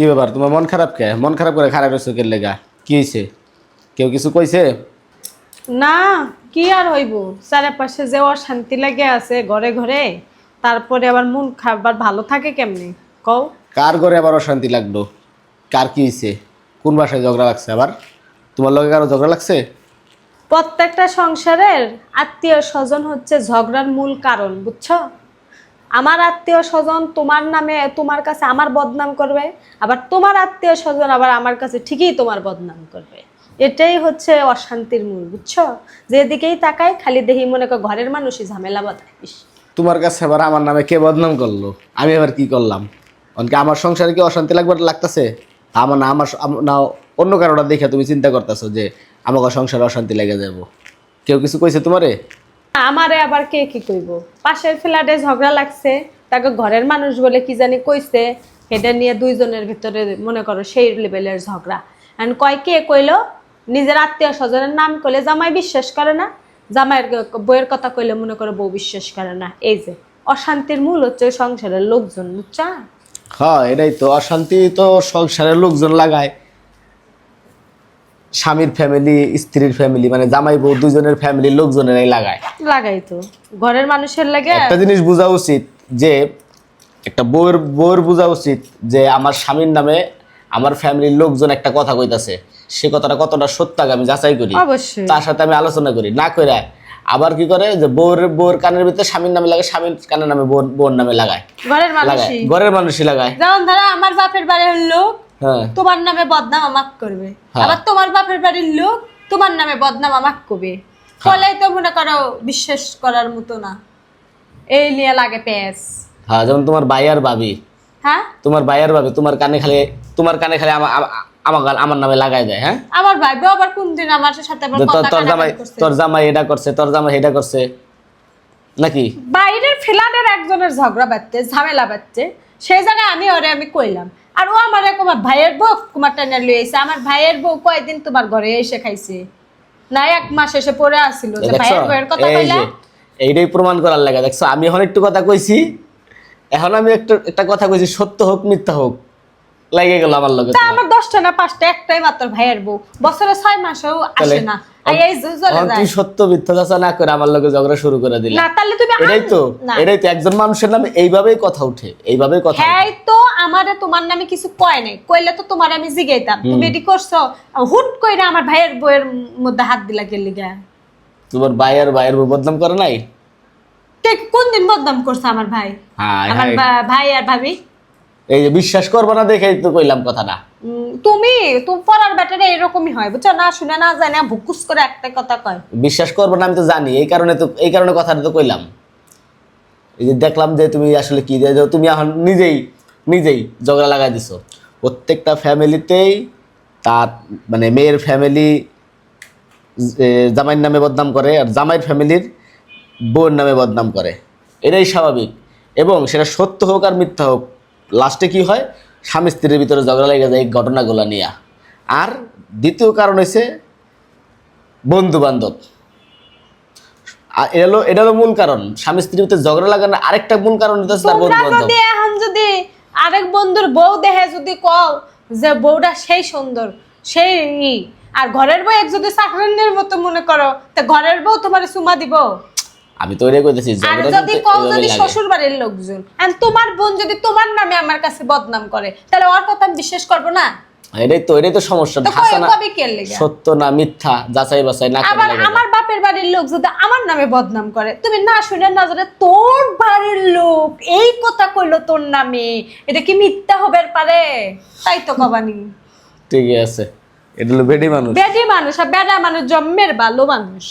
কি ব্যাপার? তোমার মন খারাপ কে? মন খারাপ করে খারাপ রয়েছে কে লেগা? কি হয়েছে? কেউ কিছু কইছে? না কি আর হইব? চারপাশে যে অশান্তি লাগে আছে ঘরে ঘরে তারপরে আবার মন খাবার ভালো থাকে কেমনে? কও। কার ঘরে আবার অশান্তি লাগল? কার কি হয়েছে? কোন বাসায় ঝগড়া লাগছে আবার? তোমার লগে কারও ঝগড়া লাগছে? প্রত্যেকটা সংসারের আত্মীয় স্বজন হচ্ছে ঝগড়ার মূল কারণ বুঝছ? আমার আত্মীয় স্বজন তোমার নামে তোমার কাছে আমার বদনাম করবে আবার তোমার আত্মীয় স্বজন আবার আমার কাছে ঠিকই তোমার বদনাম করবে। এটাই হচ্ছে অশান্তির মূল বুঝছ? যেদিকেই তাকাই খালি দেখি মনে কর ঘরের মানুষই ঝামেলা বাঁধায় ইস, তোমার কাছে আবার আমার নামে কে বদনাম করল? আমি আবার কি করলাম? অনকে আমার সংসারে কি অশান্তি লাগবার লাগতেছে? আমার না আমার আম- না অন্য কারোটা দেখে তুমি চিন্তা করতেছো যে আমাকে সংসারে অশান্তি লেগে যাব। কেউ কিছু কইছে তোমারে? আমারে আবার কে কি কইব? পাশের ফ্ল্যাটে ঝগড়া লাগছে, তাকে ঘরের মানুষ বলে কি জানি কইছে এটা নিয়ে দুইজনের ভিতরে মনে করো সেই লেভেলের ঝগড়া। এন্ড কয় কে কইলো? নিজের আত্মীয় স্বজনের নাম কইলে জামাই বিশ্বাস করে না, জামাইয়ের বইয়ের কথা কইলে মনে করো বউ বিশ্বাস করে না। এই যে, অশান্তির মূল হচ্ছে সংসারের লোকজন, বুঝছা? হ্যাঁ এটাই তো, অশান্তি তো সংসারের লোকজন লাগায়। স্বামীর ফ্যামিলি স্ত্রীর ফ্যামিলি মানে জামাই বউ দুজনের ফ্যামিলির লোকজনেরাই লাগায়। লাগাই তো। ঘরের মানুষের লাগে একটা জিনিস বোঝা উচিত যে একটা বউয়ের বউয়ের বোঝা উচিত যে আমার স্বামীর নামে আমার ফ্যামিলির লোকজন একটা কথা কইতাছে। সে কথাটা কতটা সত্য আমি যাচাই করি? অবশ্যই। তার সাথে আমি আলোচনা করি না করে আবার কি করে যে বউর বউর কানের ভিতরে স্বামীর নামে লাগে স্বামীর কানের নামে বউর বউর নামে লাগায়। ঘরের লাগায়। মানুষই। ঘরের মানুষই লাগায়। যেমন ধরো আমার বাপের বাড়ির লোক তোমার নামে বদনাম আমাক করবে। হ্যাঁ। আবার তোমার বাপের বাড়ির লোক তোমার নামে বদনাম আমাক করবে। ফলে তো মনে করো বিশ্বাস করার মতো না। এই নিয়ে লাগে পেস হ্যাঁ যেমন তোমার ভাই আর ভাবি। হ্যাঁ? তোমার ভাই আর ভাবি তোমার কানে খালি তোমার কানে খালি আমা- আমা- আমার আমার নামে লাগাই দেয় হ্যাঁ? আমার ভাই আবার কোন দিন আমার সাথে আবার তোর জামাই তোর জামাই এটা করছে তোর জামাই এটা করছে। নাকি? বাইরের ফ্ল্যাটের একজনের ঝগড়া বাজছে ঝামেলা বাজছে সেই জায়গায় আমি ওরে আমি কইলাম আর ও আমার তোমার ভাইয়ের বউ কুমার টানে লই আইছে। আমার ভাইয়ের বউ কয়দিন তোমার ঘরে এসে খাইছে। না এক মাস এসে পড়ে আসছিল যে ভাইয়ের বউয়ের কথা কইলা? এইটাই প্রমাণ করার লাগে। দেখছ আমি এখন একটু কথা কইছি। এখন আমি একটু একটা কথা কইছি সত্য হোক মিথ্যা হোক। লাগে গেল আমার লগে তা আমার দশটা না পাঁচটা একটাই মাত্র ভাইয়ের বউ। বছরে ছয় মাসেও আসে না। তুই সত্য মিথ্যা না করে আমার লগে ঝগড়া শুরু করে দিলে। না তাহলে তুমি এটাই তো এটাই তো একজন মানুষের নামে এইভাবেই কথা উঠে এইভাবেই কথা হ্যাঁ তো আমারে তোমার নামে কিছু কয় নাই কইলে তো তোমার আমি জিগাইতাম। তুমি এটি করছ হুট কইরা আমার ভাইয়ের বউয়ের মধ্যে হাত দিলা কে লিগা। তোমার ভাই আর ভাইয়ের বউ বদনাম করে নাই? কোন দিন বদনাম করছে আমার ভাই? আমার ভাই আর ভাবি? এই যে বিশ্বাস করব না দেখেই তো কইলাম কথাটা। উম, তুমি তুমি পড়ার ব্যাটারে এরকমই হয় বুঝছ? না শুনে না জানে ভুকুস করে একটা কথা কয়। বিশ্বাস করব না আমি তো জানি এই কারণে তো এই কারণে কথাটা তো কইলাম। এই যে দেখলাম যে তুমি আসলে কি যে তুমি এখন নিজেই নিজেই ঝগড়া লাগাই দিছো। প্রত্যেকটা ফ্যামিলিতেই তার মানে মেয়ের ফ্যামিলি জামাইয়ের নামে বদনাম করে আর জামাইয়ের ফ্যামিলির বউয়ের নামে বদনাম করে। এটাই স্বাভাবিক। এবং সেটা সত্য হোক আর মিথ্যা হোক লাস্টে কি হয়? স্বামী স্ত্রীর ভিতরে ঝগড়া লেগে যায় এই ঘটনাগুলো নিয়ে। আর দ্বিতীয় কারণ হচ্ছে বন্ধু বান্ধব আর এটা হলো এটা হলো মূল কারণ। স্বামী স্ত্রীর ভিতরে ঝগড়া লাগানোর আরেকটা মূল কারণ হচ্ছে তার যদি এখন যদি আরেক বন্ধুর বউ দেখে যদি কও যে বউটা সেই সুন্দর সেই আর ঘরের বউ এক যদি চাকরানির মতো মনে করো তা ঘরের বউ তোমার চুমা দিব? আমি তো এটাই কইতেছি আর যদি কিন্তু যদি শ্বশুর বাড়ির লোকজন আর তোমার বোন যদি তোমার নামে আমার কাছে বদনাম করে তাহলে ওর কথা আমি বিশ্বাস করব না? এটাই তো এটাই তো সমস্যা। হাসা না সত্য না মিথ্যা যাচাই বাছাই না আবার আমার বাপের বাড়ির লোক যদি আমার নামে বদনাম করে তুমি না শুনে না জানে তোর বাড়ির লোক এই কথা কইলো তোর নামে এটা কি মিথ্যা হবার পারে? তাই তো কবানি ঠিক আছে। এটা হলো বেডি মানুষ। বেডি মানুষ আর বেড়া মানুষ জন্মের ভালো মানুষ।